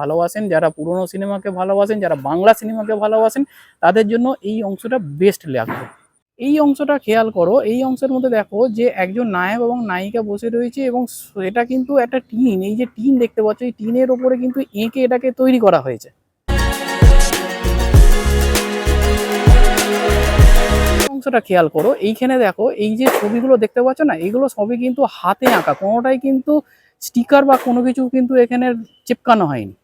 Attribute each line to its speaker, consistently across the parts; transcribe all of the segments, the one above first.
Speaker 1: ভালোবাসেন, যারা পুরনো সিনেমাকে ভালোবাসেন, যারা বাংলা সিনেমাকে ভালোবাসেন, তাদের জন্য এই অংশটা বেস্ট লাগবে। এই অংশটা খেয়াল করো, এই অংশের মধ্যে দেখো যে একজন নায়ক এবং নায়িকা বসে রয়েছে এবং এটা কিন্তু একটা টিন, এই যে টিন দেখতে পাচ্ছ, এই টিনের ওপরে কিন্তু এঁকে এটাকে তৈরি করা হয়েছে। অংশটা খেয়াল করো, এইখানে দেখো, এই যে ছবিগুলো দেখতে পাচ্ছ না, এগুলো সবই কিন্তু হাতে আঁকা, কোনোটাই কিন্তু স্টিকার বা কোনো কিছু কিন্তু এখানে চিপকানো হয়নি।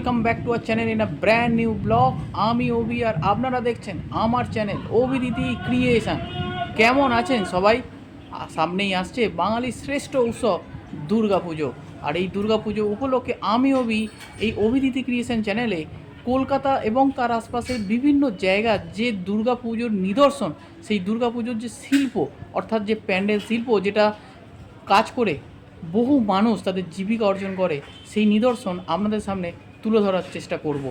Speaker 1: Welcome back to our channel in a brand new blog আমি ওবি আর আপনারা দেখছেন আমার চ্যানেল ওবি দিদি ক্রিয়েশন কেমন আছেন সবাই? সামনেই আসছে বাঙালির শ্রেষ্ঠ উৎসব, দুর্গা পুজো। আর এই দুর্গা পুজো উপলক্ষে আমি ওবি এই অভিদিতি ক্রিয়েশন চ্যানেলে কলকাতা এবং তার আশপাশের বিভিন্ন জায়গা যে দুর্গা পুজোর নিদর্শন, সেই দুর্গা পুজোর যে শিল্প, অর্থাৎ যে প্যান্ডেল শিল্প, যেটা কাজ করে বহু মানুষ তাদের জীবিকা অর্জন করে, সেই নিদর্শন আপনাদের সামনে তুলে ধরার চেষ্টা করব।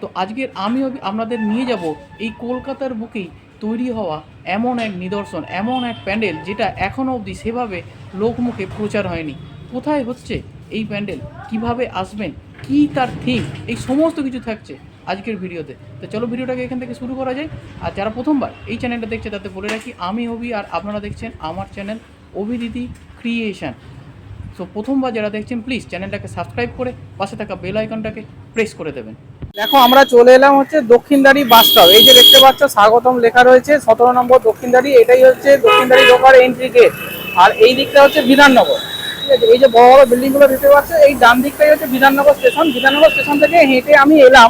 Speaker 1: তো আজকের আমিও আপনাদের নিয়ে যাব এই কলকাতার বুকেই তৈরি হওয়া এমন এক নিদর্শন, এমন এক প্যান্ডেল যেটা এখনও অবধি সেভাবে লোকমুখে প্রচার হয়নি। কোথায় হচ্ছে এই প্যান্ডেল? কীভাবে আসবেন? কি তার থিম এই সমস্ত কিছু থাকছে আজকের ভিডিওতে। তো চলো ভিডিওটাকে এখান থেকে শুরু করা যায় আর যারা প্রথমবার এই চ্যানেলটা দেখছে তাতে বলে রাখি, আমি হবি আর আপনারা দেখছেন আমার চ্যানেল অভিদিতি ক্রিয়েশন। সো প্রথমবার যারা দেখছেন প্লিজ চ্যানেলটাকে সাবস্ক্রাইব করে পাশে থাকা বেল আইকনটাকে প্রেস করে দেবেন। দেখো, আমরা চলে এলাম হচ্ছে দক্ষিণদারি বাস স্টপ এই যে দেখতে পাচ্ছ, স্বাগতম লেখা রয়েছে, সতেরো নম্বর দক্ষিণদারি এটাই হচ্ছে দক্ষিণদারি ঢোকার এন্ট্রি গেট আর এই দিকটা হচ্ছে বিধাননগর। ঠিক আছে, এই যে বড় বড় বিল্ডিংগুলো দেখতে পাচ্ছ, এই ডান দিকটাই হচ্ছে বিধাননগর স্টেশন বিধাননগর স্টেশন থেকে হেঁটে আমি এলাম,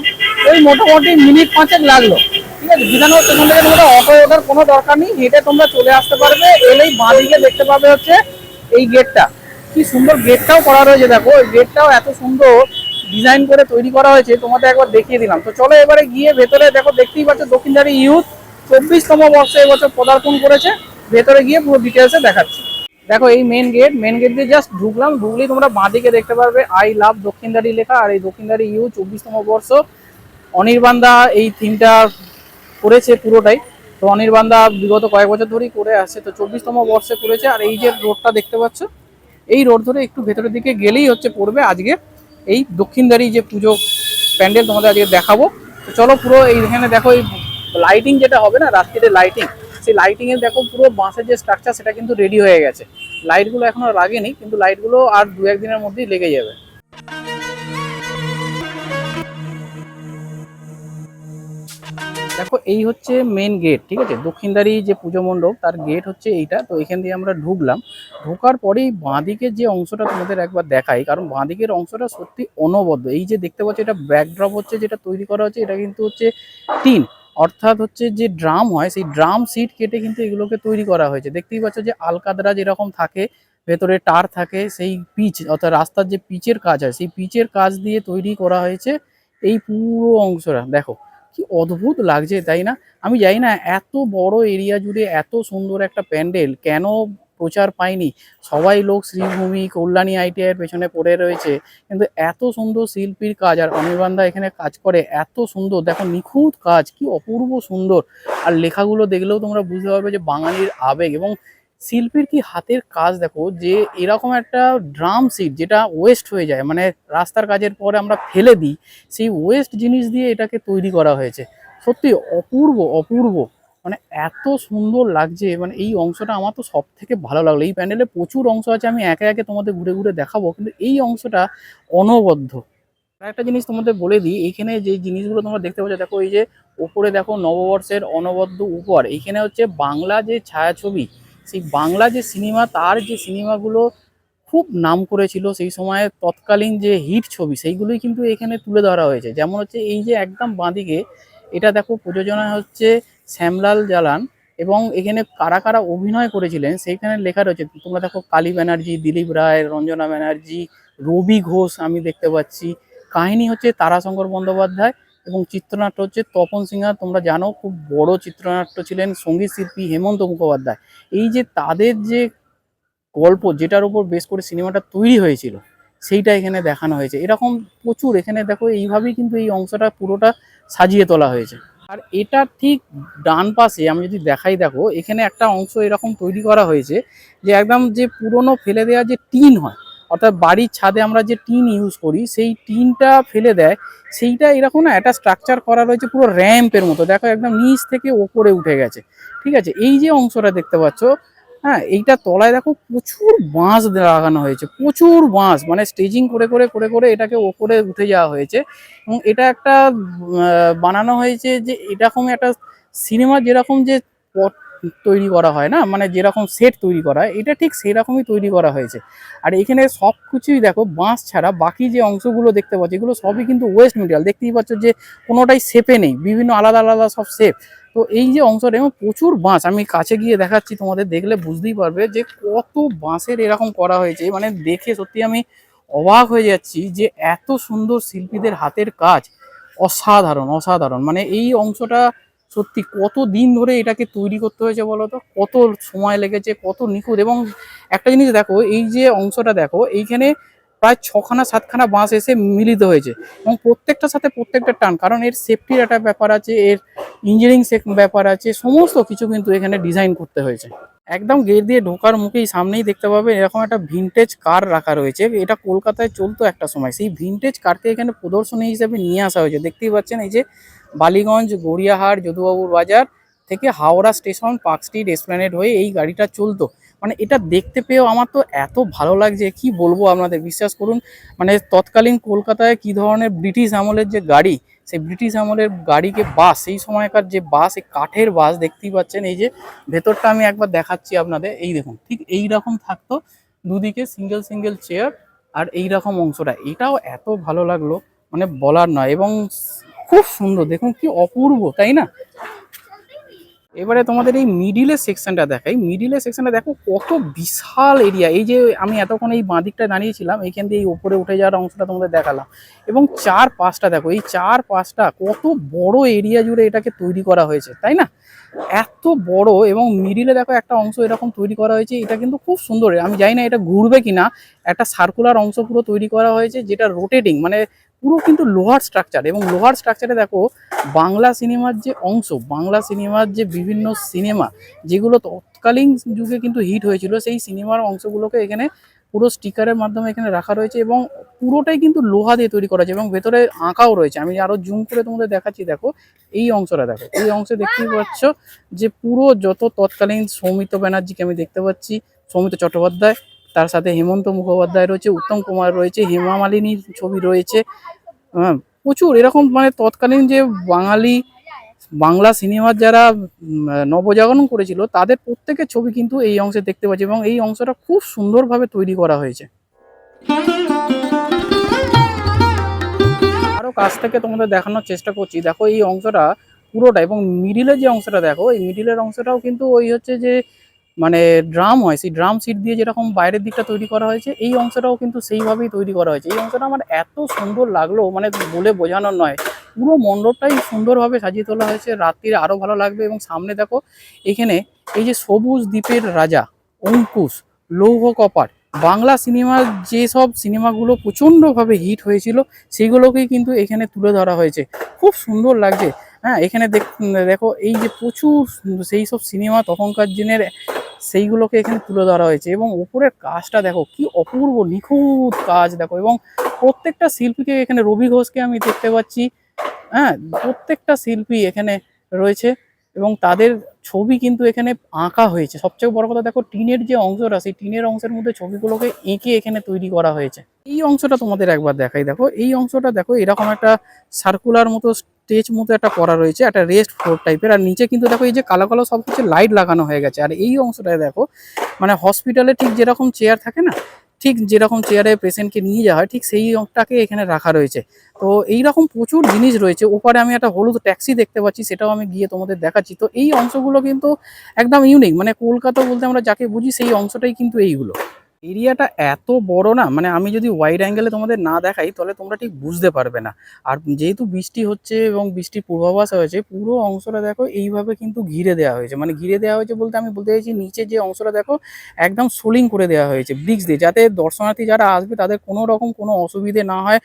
Speaker 1: ওই মোটামুটি মিনিট পাঁচেক লাগল। ঠিক আছে, বিধাননগর স্টেশন থেকে তোমরা অটো ওঠার কোনো দরকার নেই, হেঁটে তোমরা চলে আসতে পারবে, এলেই বাঁ দিকে দেখতে পাবে হচ্ছে এই গেটটা কি সুন্দর গেটটাও করা রয়েছে, দেখো। ওই গেটটাও এত সুন্দর ডিজাইন করে তৈরি করা হয়েছে, তোমাদের একবার দেখিয়ে দিলাম। তো চলো এবারে গিয়ে ভেতরে, দেখো, দেখতেই পাচ্ছ দক্ষিণদারি ইউথ চব্বিশতম বর্ষে এবছর পদার্পণ করেছে। ভেতরে গিয়ে পুরো ডিটেলসে দেখাচ্ছি। দেখো, এই মেন গেট মেন গেট দিয়ে জাস্ট ঢুকলাম, ঢুকলেই তোমরা বাঁদিকে দেখতে পারবে আই লাভ দক্ষিণদারি লেখা, আর এই দক্ষিণদারি ইউ চব্বিশতম বর্ষ। অনির্বাণদা এই থিমটা করেছে পুরোটাই। তো অনির্বাণদা বিগত কয়েক বছর ধরেই করে আসছে, তো চব্বিশতম বর্ষে করেছে, আর এই যে রোডটা দেখতে পাচ্ছ এই রোড ধরে একটু ভেতরের দিকে গেলেই হচ্ছে পড়বে। আজকে এই দক্ষিণদারি যে পুজো প্যান্ডেল তোমাদের আজকে দেখাবো। চলো পুরো এইখানে দেখো, এই লাইটিং যেটা হবে না, রাত্রিতে লাইটিং সেই লাইটিংয়ের দেখো পুরো বাঁশের যে স্ট্রাকচার সেটা কিন্তু রেডি হয়ে গেছে। লাইটগুলো এখনও লাগেনি, কিন্তু লাইটগুলো আর দু একদিনের মধ্যেই লেগে যাবে। দেখো, এই হচ্ছে মেন গেট ঠিক আছে? দক্ষিণদারি যে পুজো মণ্ডপ, তার গেট হচ্ছে এইটা। তো এখান দিয়ে আমরা ঢুকলাম। ঢোকার পরেই বাঁদিকের যে অংশটা তোমাদের একবার দেখাই, কারণ বাঁদিকের অংশটা সত্যি অনবদ্য। এই যে দেখতে পাচ্ছ, এটা ব্যাকড্রপ হচ্ছে, যেটা তৈরি করা হচ্ছে, এটা কিন্তু হচ্ছে টিন। অর্থাৎ হচ্ছে যে ড্রাম হয়, সেই ড্রাম সিট কেটে কিন্তু এগুলোকে তৈরি করা হয়েছে। দেখতেই পাচ্ছ যে আলকাতরা যেরকম থাকে, ভেতরে টার থাকে, সেই পিচ, অর্থাৎ রাস্তার যে পিচের কাজ হয়, সেই পিচের কাজ দিয়ে তৈরি করা হয়েছে এই পুরো অংশটা। দেখো কি অদ্ভুত লাগছে, তাই না? আমি জানি না, এত বড় এরিয়া জুড়ে এত সুন্দর একটা প্যান্ডেল কেন প্রচার পায়নি? সবাই লোক শ্রীভূমি, কল্যাণী আইটিআইয়ের পেছনে পড়ে রয়েছে, কিন্তু এত সুন্দর শিল্পীর কাজ আর অনির্বাণদা এখানে কাজ করে, এত সুন্দর, দেখো নিখুঁত কাজ, কি অপূর্ব সুন্দর। আর লেখাগুলো দেখলেও তোমরা বুঝতে পারবে যে বাঙালির আবেগ এবং শিল্পীর কি হাতের কাজ দেখো, যে এরকম একটা ড্রাম সিট যেটা ওয়েস্ট হয়ে যায় মানে রাস্তার কাজের পরে আমরা ফেলে দিই, সেই ওয়েস্ট জিনিস দিয়ে এটাকে তৈরি করা হয়েছে। সত্যি অপূর্ব অপূর্ব। মানে এত সুন্দর লাগছে মানে এই অংশটা আমার তো সব থেকে ভালো লাগল। এই প্যান্ডেলে প্রচুর অংশ আছে, আমি একে একে তোমাদের ঘুরে ঘুরে দেখাবো, কিন্তু এই অংশটা অনবদ্য। একটা জিনিস তোমাদের বলে দিই এইখানে যে জিনিসগুলো তোমরা দেখতে পাচ্ছ, দেখো এই যে ওপরে দেখো নববর্ষের অনবদ্য উপহার এইখানে হচ্ছে বাংলা যে ছায়াছবি সেই বাংলা যে সিনেমা, তার যে সিনেমাগুলো খুব নাম করেছিল, সেই সময় তৎকালীন যে হিট ছবি, সেইগুলোই কিন্তু এখানে তুলে ধরা হয়েছে। যেমন হচ্ছে এই যে একদম বাঁদিকে, এটা দেখো প্রযোজনা হচ্ছে শ্যামলাল জালান এবং এখানে কারা কারা অভিনয় করেছিলেন, সেইখানে লেখা রয়েছে। তোমরা দেখো কালী ব্যানার্জি, দিলীপ রায়, রঞ্জনা ব্যানার্জি, রবি ঘোষ আমি দেখতে পাচ্ছি। কাহিনী হচ্ছে তারাশঙ্কর বন্দ্যোপাধ্যায় এবং চিত্রনাট্য হচ্ছে তপন সিংহা তোমরা জানো খুব বড় চিত্রনাট্য ছিলেন সংগীত শিল্পী হেমন্ত মুখোপাধ্যায়। এই যে তাদের যে গল্প যেটার উপর বেশ করে সিনেমাটা তৈরি হয়েছিল, সেইটা এখানে দেখানো হয়েছে। এরকম প্রচুর এখানে দেখো এইভাবেই কিন্তু এই অংশটা পুরোটা সাজিয়ে তোলা হয়েছে। আর এটা ঠিক ডান পাশে আমি যদি দেখাই দেখো, এখানে একটা অংশ এরকম তৈরি করা হয়েছে যে একদম যে পুরনো ফেলে দেওয়া যে টিন হয় অর্থাৎ বাড়ির ছাদে আমরা যে টিন ইউজ করি, সেই টিনটা ফেলে দেয়, সেইটা এরকম না, একটা স্ট্রাকচার করা রয়েছে পুরো র্যাম্পের মতো। দেখো একদম নিচ থেকে ওপরে উঠে গেছে। ঠিক আছে? এই যে অংশটা দেখতে পাচ্ছ হ্যাঁ এইটা তলায় দেখো প্রচুর বাঁশ লাগানো হয়েছে, প্রচুর বাঁশ। মানে স্টেজিং করে করে করে করে এটাকে ওপরে উঠে যাওয়া হয়েছে। এবং এটা একটা বানানো হয়েছে যে এরকম একটা সিনেমা যেরকম যে তৈরি করা হয় না? মানে যেরকম সেট তৈরি করা হয়, এটা ঠিক সেরকমই তৈরি করা হয়েছে। আর এখানে সব কিছুই দেখো, বাঁশ ছাড়া বাকি যে অংশগুলো দেখতে পাচ্ছ, এগুলো সবই কিন্তু ওয়েস্ট মেটেরিয়াল দেখতেই পাচ্ছ যে কোনোটাই শেপে নেই, বিভিন্ন আলাদা আলাদা সব শেপ তো এই যে অংশটা, এবং প্রচুর বাঁশ, আমি কাছে গিয়ে দেখাচ্ছি তোমাদের, দেখলে বুঝতেই পারবে যে কত বাঁশের এরকম করা হয়েছে। মানে দেখে সত্যি আমি অবাক হয়ে যাচ্ছি যে এত সুন্দর শিল্পীদের হাতের কাজ। অসাধারণ অসাধারণ। মানে এই অংশটা সত্যি কত দিন ধরে এটাকে তৈরি করতে হয়েছে বলো তো? কত সময় লেগেছে, কত নিখুঁত এবং একটা জিনিস দেখো, এই যে অংশটা দেখো, এইখানে প্রায় ছখানা, সাতখানা বাঁশ এসে মিলিত হয়েছে এবং প্রত্যেকটার সাথে প্রত্যেকটা টান, কারণ এর সেফটির একটা ব্যাপার আছে, এর ইঞ্জিনিয়ারিং ব্যাপার আছে, সমস্ত কিছু কিন্তু এখানে ডিজাইন করতে হয়েছে। একদম গেট দিয়ে ঢোকার মুখেই সামনেই দেখতে পাবে, এরকম একটা ভিনটেজ কার রাখা রয়েছে, এটা কলকাতায় চলতো একটা সময়, সেই ভিনটেজ কারকে এখানে প্রদর্শনী হিসেবে নিয়ে আসা হয়েছে, দেখতেই পাচ্ছেন এই যে বালিগঞ্জ, গড়িয়াহাট, যদুবাবুর বাজার থেকে Howrah station, park street, Esplanade হয়ে এই গাড়িটা চলতো। মানে এটা দেখতে পেয়েও আমার তো এত ভালো লাগছে কি বলব আপনাদের, বিশ্বাস করুন। মানে তৎকালীন কলকাতায় কি ধরনের ব্রিটিশ আমলের যে গাড়ি, সেই ব্রিটিশ আমলের গাড়িকে বাস, সেই সময়কার যে বাস এই কাঠের বাস দেখতেই পাচ্ছেন। এই যে ভেতরটা আমি একবার দেখাচ্ছি আপনাদের, এই দেখুন, ঠিক এই রকম থাকতো দুদিকে, সিঙ্গেল সিঙ্গেল চেয়ার আর এই রকম অংশটা। এটাও এত ভালো লাগল মানে বলার নয়। এবং খুব সুন্দর, দেখুন কি অপূর্ব, তাই না? এবারে তোমাদের এই মিডিলের সেকশনটা দেখাই। মিডিলের সেকশনটা দেখো কত বিশাল এরিয়া এই যে আমি এতক্ষণ এই বাঁদিকটা দাঁড়িয়েছিলাম, এইখান দিয়ে এই উপরে উঠে যাওয়ার অংশটা তোমাদের দেখালাম। এবং চার পাঁচটা দেখো, এই চার পাঁচটা কত বড় এরিয়া জুড়ে এটাকে তৈরি করা হয়েছে, তাই না? এত বড় এবং মিডিলে দেখো একটা অংশ এরকম তৈরি করা হয়েছে, এটা কিন্তু খুব সুন্দর। আমি জানি না এটা ঘুরবে কিনা, একটা সার্কুলার অংশ পুরো তৈরি করা হয়েছে, যেটা রোটেটিং মানে পুরো কিন্তু লোহার স্ট্রাকচার এবং লোহার স্ট্রাকচারে দেখো বাংলা সিনেমার যে অংশ, বাংলা সিনেমার যে বিভিন্ন সিনেমা যেগুলো তৎকালীন যুগে কিন্তু হিট হয়েছিল, সেই সিনেমার অংশগুলোকে এখানে পুরো স্টিকারের মাধ্যমে এখানে রাখা রয়েছে এবং পুরোটাই কিন্তু লোহা দিয়ে তৈরি করা হয়েছে এবং ভেতরে আঁকাও রয়েছে। আমি আরও জুম করে তোমাদের দেখাচ্ছি, দেখো এই অংশটা, দেখো এই অংশে দেখতেই পাচ্ছ যে পুরো যত তৎকালীন সৌমিত্র ব্যানার্জিকে আমি দেখতে পাচ্ছি, সৌমিত্র চট্টোপাধ্যায় তার সাথে হেমন্ত মুখোপাধ্যায় রয়েছে, উত্তম কুমার রয়েছে, হেমা মালিনীর ছবি রয়েছে। হ্যাঁ প্রচুর এরকম মানে তৎকালীন যে বাঙালি বাংলা সিনেমার যারা নবজাগরণ করেছিল, তাদের প্রত্যেকের ছবি কিন্তু এই অংশে দেখতে পাচ্ছি এবং এই অংশটা খুব সুন্দরভাবে তৈরি করা হয়েছে। আরও কাছ থেকে তোমাদের দেখানোর চেষ্টা করছি। দেখো এই অংশটা পুরোটা এবং মিডিলের যে অংশটা দেখো, এই মিডিলের অংশটাও কিন্তু ওই হচ্ছে যে মানে ড্রাম হয়, সেই ড্রাম সিট দিয়ে যেরকম বাইরের দিকটা তৈরি করা হয়েছে, এই অংশটাও কিন্তু সেইভাবেই তৈরি করা হয়েছে। এই অংশটা আমার এত সুন্দর লাগল মানে বলে বোঝানোর নয়। পুরো মণ্ডপটাই সুন্দরভাবে সাজিয়ে তোলা হয়েছে, রাত্রিরে আরও ভালো লাগবে এবং সামনে দেখো, এখানে এই যে সবুজ দ্বীপের রাজা, অঙ্কুশ, লৌহ কপাট, বাংলা সিনেমার যেসব সিনেমাগুলো প্রচণ্ডভাবে হিট হয়েছিল, সেগুলোকেই কিন্তু এখানে তুলে ধরা হয়েছে। খুব সুন্দর লাগছে। হ্যাঁ এখানে দেখ- এই যে প্রচুর সেই সব সিনেমা তখনকার দিনের সেইগুলোকে এখানে তুলে ধরা হয়েছে এবং উপরের কাজটা দেখো, কি অপূর্ব নিখুঁত কাজ দেখো এবং প্রত্যেকটা শিল্পীকে এখানে রবি ঘোষকে আমি দেখতে পাচ্ছি। হ্যাঁ প্রত্যেকটা শিল্পী এখানে রয়েছে। এবং তাদের ছবি কিন্তু এখানে আঁকা হয়েছে। সবচেয়ে বড় কথা দেখো, টিনের যে অংশটা, সেই টিনের অংশের মধ্যে ছবিগুলোকে এঁকে এখানে তৈরি করা হয়েছে। এই অংশটা তোমাদের একবার দেখাই। দেখো, এই অংশটা দেখো, এরকম একটা সার্কুলার মতো স্টেজ মতো একটা করা রয়েছে, একটা রেস্ট ফ্লোর টাইপের আর নিচে কিন্তু দেখো, এই যে কালো কালো সব কিছু লাইট লাগানো হয়ে গেছে। আর এই অংশটায় দেখো মানে হসপিটালে ঠিক যেরকম চেয়ার থাকে না ঠিক যেরকম চেয়ারে পেশেন্টকে নিয়ে যাওয়া হয়, ঠিক সেই অংটাকে এখানে রাখা রয়েছে। তো এই রকম প্রচুর জিনিস রয়েছে। ওপারে আমি একটা হলুদ ট্যাক্সি দেখতে পাচ্ছি, সেটাও আমি গিয়ে তোমাদের দেখাচ্ছি। তো এই অংশগুলো কিন্তু একদম ইউনিক মানে কলকাতা বলতে আমরা যাকে বুঝি সেই অংশটাই কিন্তু এইগুলো।
Speaker 2: এরিয়াটা এত বড় না মানে আমি যদি ওয়াইড অ্যাঙ্গেলে তোমাদের না দেখাই, তাহলে তোমরা ঠিক বুঝতে পারবে না। আর যেহেতু বৃষ্টি হচ্ছে এবং বৃষ্টির পূর্বাভাস হয়েছে, পুরো অংশটা দেখো এইভাবে কিন্তু ঘিরে দেওয়া হয়েছে। মানে ঘিরে দেওয়া হয়েছে বলতে আমি বলতে চাইছি নিচে যে অংশটা দেখো, একদম সোলিং করে দেওয়া হয়েছে ব্রিক্স দিয়ে, যাতে দর্শনার্থী যারা আসবে তাদের কোনো রকম কোনো অসুবিধে না হয়।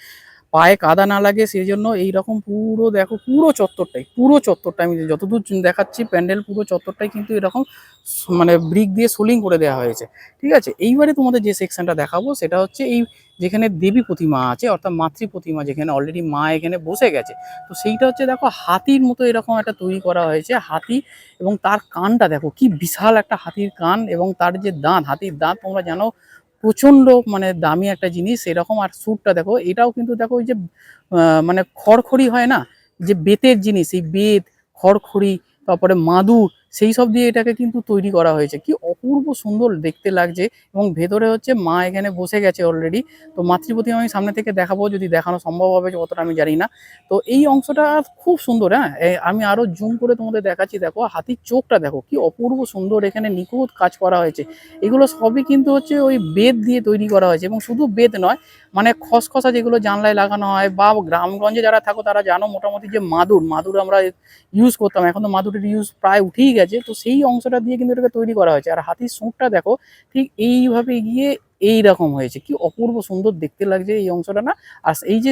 Speaker 2: পায়ে কাদা না লাগে সেই জন্য এইরকম পুরো দেখো, পুরো চত্বরটাই, পুরো চত্বরটা আমি যতদূর দেখাচ্ছি প্যান্ডেল, পুরো চত্বরটাই কিন্তু এরকম মানে ব্রিক দিয়ে সোলিং করে দেওয়া হয়েছে। ঠিক আছে? এইবারে তোমাদের যে সেকশনটা দেখাবো, সেটা হচ্ছে এই যেখানে দেবী প্রতিমা আছে, অর্থাৎ মাতৃ প্রতিমা যেখানে অলরেডি মা এখানে বসে গেছে। তো সেইটা হচ্ছে দেখো, হাতির মতো এরকম একটা তৈরি করা হয়েছে, হাতি এবং তার কানটা দেখো, কি বিশাল একটা হাতির কান এবং তার যে দাঁত, হাতির দাঁত তোমরা জানো প্রচণ্ড মানে দামি একটা জিনিস, এরকম আর স্যুটটা দেখো, এটাও কিন্তু দেখো ওই যে মানে খড়খড়ি হয় না? যে বেতের জিনিস, এই বেত, খড়খড়ি, তারপরে মাদুর সেই সব দিয়ে এটাকে কিন্তু তৈরি করা হয়েছে। কি অপূর্ব সুন্দর দেখতে লাগছে এবং ভেতরে হচ্ছে মা এখানে বসে গেছে অলরেডি তো মাতৃপতি আমি সামনে থেকে দেখাবো, যদি দেখানো সম্ভব হবে কতটা আমি জানি না। তো এই অংশটা খুব সুন্দর হ্যাঁ? আমি আরও জুম করে তোমাদের দেখাচ্ছি, দেখো হাতির চোখটা দেখো, কি অপূর্ব সুন্দর এখানে নিখুঁত কাজ করা হয়েছে। এগুলো সবই কিন্তু হচ্ছে ওই বেদ দিয়ে তৈরি করা হয়েছে এবং শুধু বেদ নয় মানে খসখসা যেগুলো জানলায় লাগানো হয় বা গ্রামগঞ্জে যারা থাকো তারা জানো মোটামুটি যে মাদুর মাদুর আমরা ইউজ করতাম, এখন তো মাদুরের ইউজ প্রায় উঠেই গেছে তো সেই অংশটা দিয়ে কিন্তু এটাকে তৈরি করা হয়েছে আর হাতির সুঁটটা দেখো ঠিক এইভাবে গিয়ে এই রকম হয়েছে কি অপূর্ব সুন্দর দেখতে লাগছে এই অংশটা না আর এই যে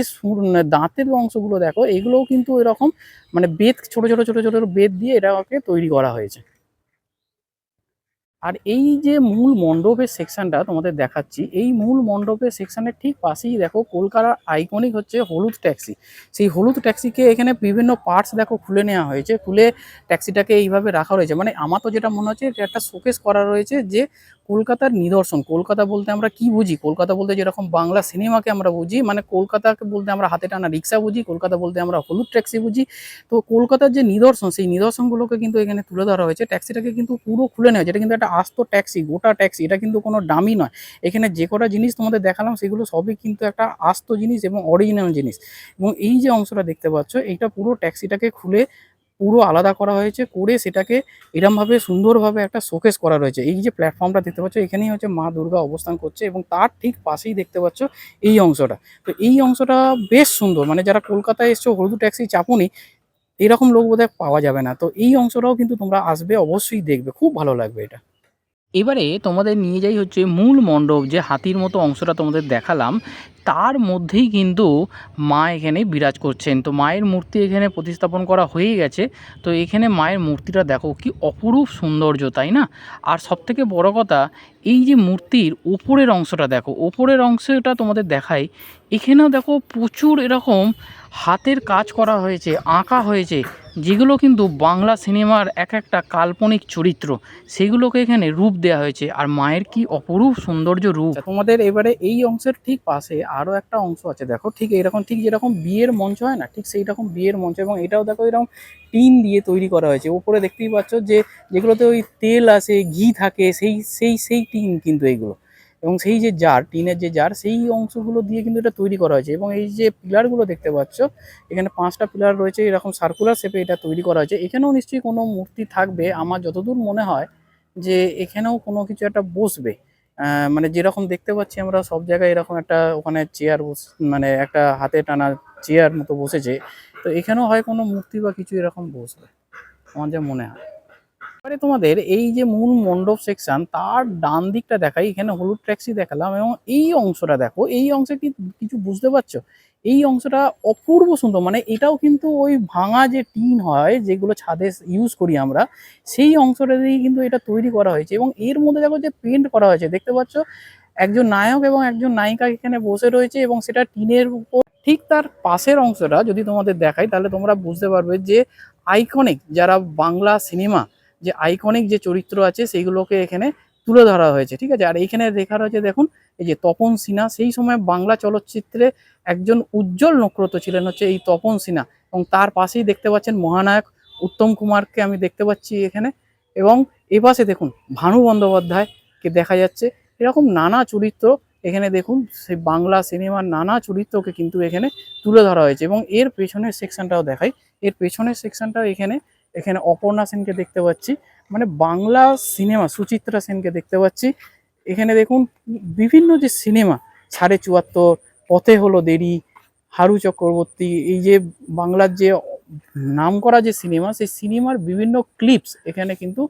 Speaker 2: দাঁতের অংশগুলো দেখো এগুলোও কিন্তু এরকম মানে বেদ ছোট ছোট ছোট ছোট বেদ দিয়ে এটাকে তৈরি করা হয়েছে আর এই যে মূল মণ্ডপের সেকশনটা তোমাদের দেখাচ্ছি, এই মূল মণ্ডপের সেকশানের ঠিক পাশেই দেখো কলকাতার আইকনিক হচ্ছে হলুদ ট্যাক্সি সেই হলুদ ট্যাক্সিকে এখানে বিভিন্ন পার্টস দেখো খুলে নেওয়া হয়েছে, খুলে ট্যাক্সিটাকে এইভাবে রাখা রয়েছে। মানে আমার তো যেটা মনে হচ্ছে, এটা একটা শোকেস করা রয়েছে যে কলকাতার নিদর্শন। কলকাতা বলতে আমরা কি বুঝি? কলকাতা বলতে যেরকম বাংলা সিনেমাকে আমরা বুঝি মানে কলকাতাকে বলতে আমরা হাতে টানা রিক্সা বুঝি, কলকাতা বলতে আমরা হলুদ ট্যাক্সি বুঝি। তো কলকাতার যে নিদর্শন, সেই নিদর্শনগুলোকে কিন্তু এখানে তুলে ধরা হয়েছে। ট্যাক্সিটাকে কিন্তু পুরো খুলে নেওয়া। এটা কিন্তু একটা আস্ত ট্যাক্সি, গোটা ট্যাক্সি। এটা কিন্তু কোনো দামি নয়। এখানে যে কটা জিনিস তোমাদের দেখালাম, সেগুলো সবই কিন্তু একটা আস্ত জিনিস এবং অরিজিনাল জিনিস। এবং এই যে অংশটা দেখতে পাচ্ছ, এইটা পুরো ট্যাক্সিটাকে খুলে পুরো আলাদা করা হয়েছে, করে সেটাকে এরমভাবে সুন্দরভাবে একটা শোকেস করা রয়েছে। এই যে প্ল্যাটফর্মটা দেখতে পাচ্ছ, এখানেই হচ্ছে মা দুর্গা অবস্থান করছে এবং তার ঠিক পাশেই দেখতে পাচ্ছ এই অংশটা। তো এই অংশটা বেশ সুন্দর মানে যারা কলকাতায় এসছো, হলুদ ট্যাক্সি চাপুনি, এরকম লোক বোধহয় পাওয়া যাবে না। তো এই অংশটাও কিন্তু তোমরা আসবে, অবশ্যই দেখবে, খুব ভালো লাগবে এটা।
Speaker 1: এবারে তোমাদের নিয়ে যাই হচ্ছে মূল মণ্ডপ, যে হাতির মতো অংশটা তোমাদের দেখালাম। তার মধ্যেই কিন্তু মা এখানে বিরাজ করছেন। তো মায়ের মূর্তি এখানে প্রতিস্থাপন করা হয়ে গেছে। তো এখানে মায়ের মূর্তিটা দেখো কি অপরূপ সৌন্দর্য তাই না? আর সবথেকে বড় কথা এই যে মূর্তির ওপরের অংশটা দেখো ওপরের অংশটা তোমাদের দেখাই। এখানেও দেখো প্রচুর এরকম হাতের কাজ করা হয়েছে আঁকা হয়েছে যেগুলো কিন্তু বাংলা সিনেমার এক একটা কাল্পনিক চরিত্র সেগুলোকে এখানে রূপ দেওয়া হয়েছে। আর মায়ের কি অপরূপ সৌন্দর্য রূপ।
Speaker 2: আচ্ছা, তোমাদের এবারে এই অংশের ঠিক পাশে আরও একটা অংশ আছে। দেখো, ঠিক এরকম ঠিক যেরকম বিয়ের মঞ্চ হয় না, ঠিক সেই রকম বিয়ের মঞ্চ এবং এটাও দেখো এরকম টিন দিয়ে তৈরি করা হয়েছে। ওপরে দেখতেই পাচ্ছ যে যেগুলোতে ওই তেল আছে ঘি থাকে, সেই সেই সেই টিন কিন্তু এইগুলো। এবং সেই যে জার, টিনের যে জার, সেই অংশগুলো দিয়ে কিন্তু এটা তৈরি করা হয়েছে। এবং এই যে পিলারগুলো দেখতে পাচ্ছ, এখানে পাঁচটা পিলার রয়েছে, এরকম সার্কুলার শেপে এটা তৈরি করা হয়েছে। এখানেও নিশ্চয়ই কোনো মূর্তি থাকবে। আমার যতদূর মনে হয় যে এখানেও কোনো কিছু একটা বসবে। মানে যেরকম দেখতে পাচ্ছি আমরা, সব জায়গায় এরকম একটা ওখানে চেয়ার মানে একটা হাতে টানা চেয়ার মতো বসেছে। তো এখানেও হয় কোনো মূর্তি বা কিছু এরকম বসবে? আমার যা মনে হয়। এবারে তোমাদের এই যে মূল মণ্ডপ সেকশন তার ডান দিকটা দেখাই। এখানে হলুদ ট্যাক্সি দেখালাম এবং এই অংশটা দেখো। এই অংশে কি কিছু বুঝতে পারছ? এই অংশটা অপূর্ব সুন্দর। মানে এটাও কিন্তু ওই ভাঙা যে টিন হয়, যেগুলো ছাদে ইউজ করি আমরা, সেই অংশটা দিয়েই কিন্তু এটা তৈরি করা হয়েছে। এবং এর মধ্যে দেখো যে পেন্ট করা হয়েছে। দেখতে পাচ্ছ? একজন নায়ক এবং একজন নায়িকা এখানে বসে রয়েছে এবং সেটা টিনের উপর ঠিক তার পাশের অংশটা যদি তোমাদের দেখাই, তাহলে তোমরা বুঝতে পারবে যে আইকনিক যারা বাংলা সিনেমা যে আইকনিক যে চরিত্র আছে, সেইগুলোকে এখানে তুলে ধরা হয়েছে, ঠিক আছে? আর এইখানে লেখা রয়েছে, দেখুন, এই যে তপন সিনহা, সেই সময় বাংলা চলচ্চিত্রে একজন উজ্জ্বল নক্ষত্র ছিলেন হচ্ছে এই তপন সিনহা এবং তার পাশেই দেখতে পাচ্ছেন মহানায়ক উত্তম কুমারকে আমি দেখতে পাচ্ছি এখানে এবং এ পাশে দেখুন, ভানু বন্দ্যোপাধ্যায়কে দেখা যাচ্ছে। এরকম নানা চরিত্র এখানে দেখুন সেই বাংলা সিনেমার নানা চরিত্রকে কিন্তু এখানে তুলে ধরা হয়েছে এবং এর পেছনের সেকশনটাও দেখাই। এর পেছনের সেকশনটাও এখানে এখানে অপর্ণা সেনকে দেখতে পাচ্ছি মানে বাংলা সিনেমা সুচিত্রা সেনকে দেখতে পাচ্ছি। এখানে দেখুন, বিভিন্ন যে সিনেমা, সাড়ে চুয়াত্তর, পথে হলো দেরি, হারু চক্রবর্তী, এই যে বাংলার যে নাম করা যে সিনেমা, সেই সিনেমার বিভিন্ন ক্লিপস এখানে কিন্তু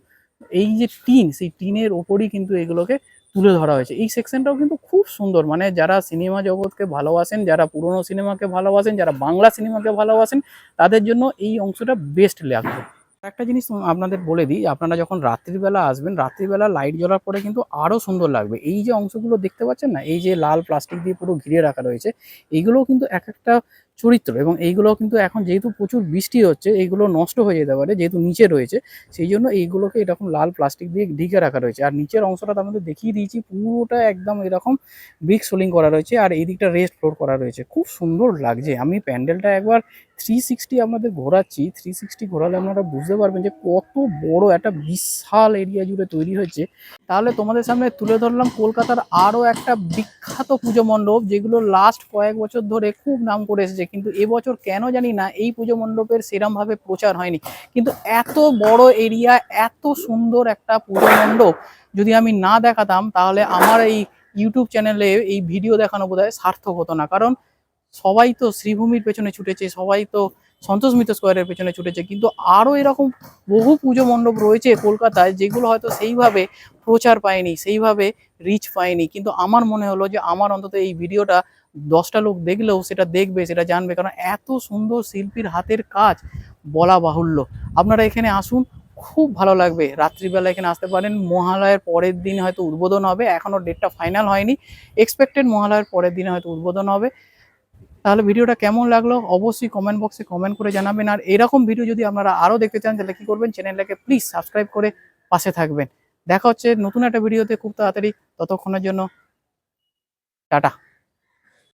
Speaker 2: এই যে টিন, সেই টিনের ওপরই কিন্তু এগুলোকে তুলে ধরা হয়েছে। এই সেকশনটাও কিন্তু খুব সুন্দর। মানে যারা সিনেমা জগৎকে ভালোবাসেন, যারা পুরনো সিনেমাকে ভালোবাসেন, যারা বাংলা সিনেমাকে ভালোবাসেন, তাদের জন্য এই অংশটা বেস্ট লাগবে। একটা জিনিস আপনাদের বলে দিই, আপনারা যখন রাত্রিবেলা আসবেন, রাত্রিবেলা লাইট জ্বলার পরে কিন্তু আরও সুন্দর লাগবে। এই যে অংশগুলো দেখতে পাচ্ছেন না, এই যে লাল প্লাস্টিক দিয়ে পুরো ঘিরে রাখা রয়েছে এইগুলোও কিন্তু এক একটা চরিত্র এবং এইগুলো কিন্তু এখন যেহেতু প্রচুর বৃষ্টি হচ্ছে, এইগুলো নষ্ট হয়ে যেতে পারে, যেহেতু নিচে রয়েছে, সেই জন্য এইগুলোকে এরকম লাল প্লাস্টিক দিয়ে ঢেকে রাখা রয়েছে। আর নিচের অংশটা আমাদের দেখিয়ে দিয়েছি, পুরোটা একদম এরকম ব্রিক সোলিং করা রয়েছে আর এই দিকটা রেস্ট ফ্লোর করা রয়েছে। খুব সুন্দর লাগছে। আমি প্যান্ডেলটা একবার থ্রি সিক্সটি আপনাদের ঘোরাচ্ছি থ্রি সিক্সটি ঘোরালে আপনারা বুঝতে পারবেন যে কত বড় একটা বিশাল এরিয়া জুড়ে তৈরি হয়েছে। তাহলে তোমাদের সামনে তুলে ধরলাম কলকাতার আরও একটা বিখ্যাত পুজো মণ্ডপ, যেগুলো লাস্ট কয়েক বছর ধরে খুব নাম করে এসেছে। কিন্তু এবছর কেন জানি না এই পুজো মণ্ডপের সেরমভাবে প্রচার হয়নি। কিন্তু এত বড় এরিয়া, এত সুন্দর একটা পুজো মণ্ডপ যদি আমি না দেখাতাম, তাহলে আমার এই ইউটিউব চ্যানেলে এই ভিডিও দেখানো বোধহয় সার্থক হতো না। কারণ সবাই তো শ্রীভূমির পেছনে ছুটেছে, সবাই তো সন্তোষ মিত্র স্কোয়ারের পেছনে ছুটেছে। কিন্তু আরও এরকম বহু পুজো মণ্ডপ রয়েছে কলকাতায়, যেগুলো হয়তো সেইভাবে প্রচার পায়নি, সেইভাবে রিচ পায়নি। কিন্তু আমার মনে হলো যে, আমার অন্তত এই ভিডিওটা দশটা লোক দেখলেও সেটা দেখবে, সেটা জানবে। কারণ এত সুন্দর শিল্পীর হাতের কাজ বলা বাহুল্য। আপনারা এখানে আসুন, খুব ভালো লাগবে। রাত্রিবেলা এখানে আসতে পারেন। মহালয়ের পরের দিন হয়তো উদ্বোধন হবে। এখনও ডেটটা ফাইনাল হয়নি। এক্সপেক্টেড মহালয়ের পরের দিনে হয়তো উদ্বোধন হবে। তাহলে ভিডিওটা কেমন লাগল? অবশ্যই কমেন্ট বক্সে কমেন্ট করে জানাবেন। আর এরকম ভিডিও যদি আপনারা আরও দেখতে চান, তাহলে কী করবেন? চ্যানেলটাকে প্লিজ সাবস্ক্রাইব করে পাশে থাকবেন। দেখা হচ্ছে নতুন একটা ভিডিওতে খুব তাড়াতাড়ি। ততক্ষণের জন্য, টাটা।